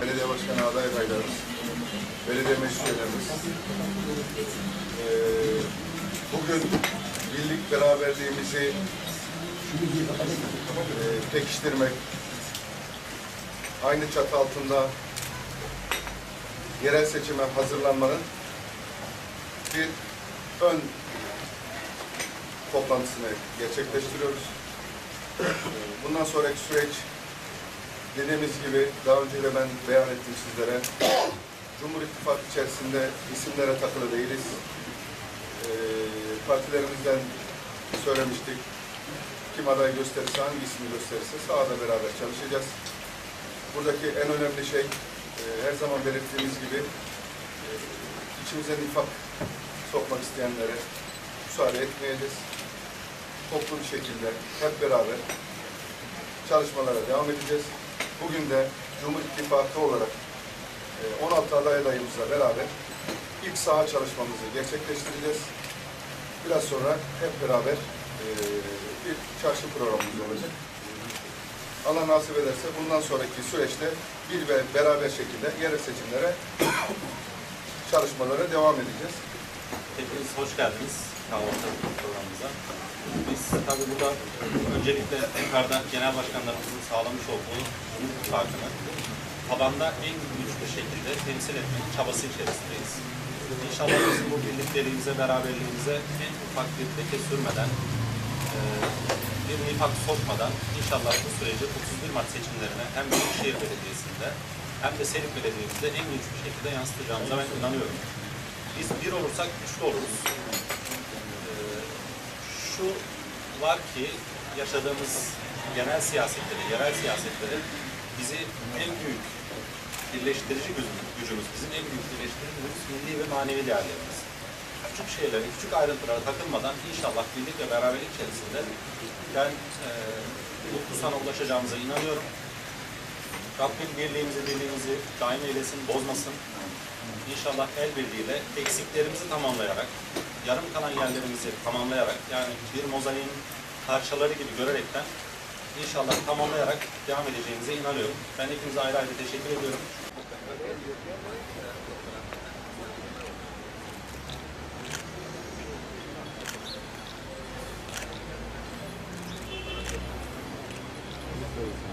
Belediye Başkanı aday adaylarımız, belediye meclis üyelerimiz. Ee, bugün birlik beraberliğimizi e, pekiştirmek, aynı çatı altında yerel seçime hazırlanmanın bir ön toplantısını gerçekleştiriyoruz. Bundan sonraki süreç dediğimiz gibi daha önce de ben beyan ettim sizlere. Cumhur İttifakı içerisinde isimlere takılı değiliz. Ee, partilerimizden söylemiştik. Kim aday gösterirse, hangi ismi gösterirse sahada beraber çalışacağız. Buradaki en önemli şey e, her zaman belirttiğimiz gibi e, içimize nifak sokmak isteyenlere müsaade etmeyeceğiz. Toplu bir şekilde hep beraber çalışmalara devam edeceğiz. Bugün de Cumhur İttifakı olarak e, 16 aday adayımızla beraber ilk saha çalışmamızı gerçekleştireceğiz. Biraz sonra hep beraber e, bir çarşı programımız olacak. Allah nasip ederse bundan sonraki süreçte bir ve beraber şekilde yerel seçimlere çalışmalara devam edeceğiz. Hepiniz hoş geldiniz kahvaltı programımıza. Biz tabii burada öncelikle yukarıda genel başkanlarımızın sağlamış olduğu Cumhur İttifakı'nı tabanda en güçlü şekilde temsil etmenin çabası içerisindeyiz. İnşallah bizim bu birliklerimize, beraberliğimize en ufak bir leke sürmeden, e, bir nifak sokmadan inşallah bu süreci 31 Mart seçimlerine hem Büyükşehir Belediyesi'nde hem de Serik Belediye'mizde en güçlü bir şekilde yansıtacağımıza ben inanıyorum. Biz bir olursak güçlü oluruz. Ee, şu var ki yaşadığımız genel siyasetleri, yerel siyasetleri bizi en büyük birleştirici gücümüz bizim en büyük birleştirici gücümüz milli ve manevi değerlerimiz. Küçük şeylere, küçük ayrıntılara takılmadan inşallah birlik ve beraberlik içerisinde ben e, mutlu sana ulaşacağımıza inanıyorum. Rabbim birliğimizi, birliğimizi daim eylesin, bozmasın. İnşallah el birliğiyle eksiklerimizi tamamlayarak, yarım kalan yerlerimizi tamamlayarak, yani bir mozaiğin parçaları gibi görerekten inşallah tamamlayarak devam edeceğimize inanıyorum. Ben hepinize ayrı ayrı teşekkür ediyorum.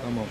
Tamam.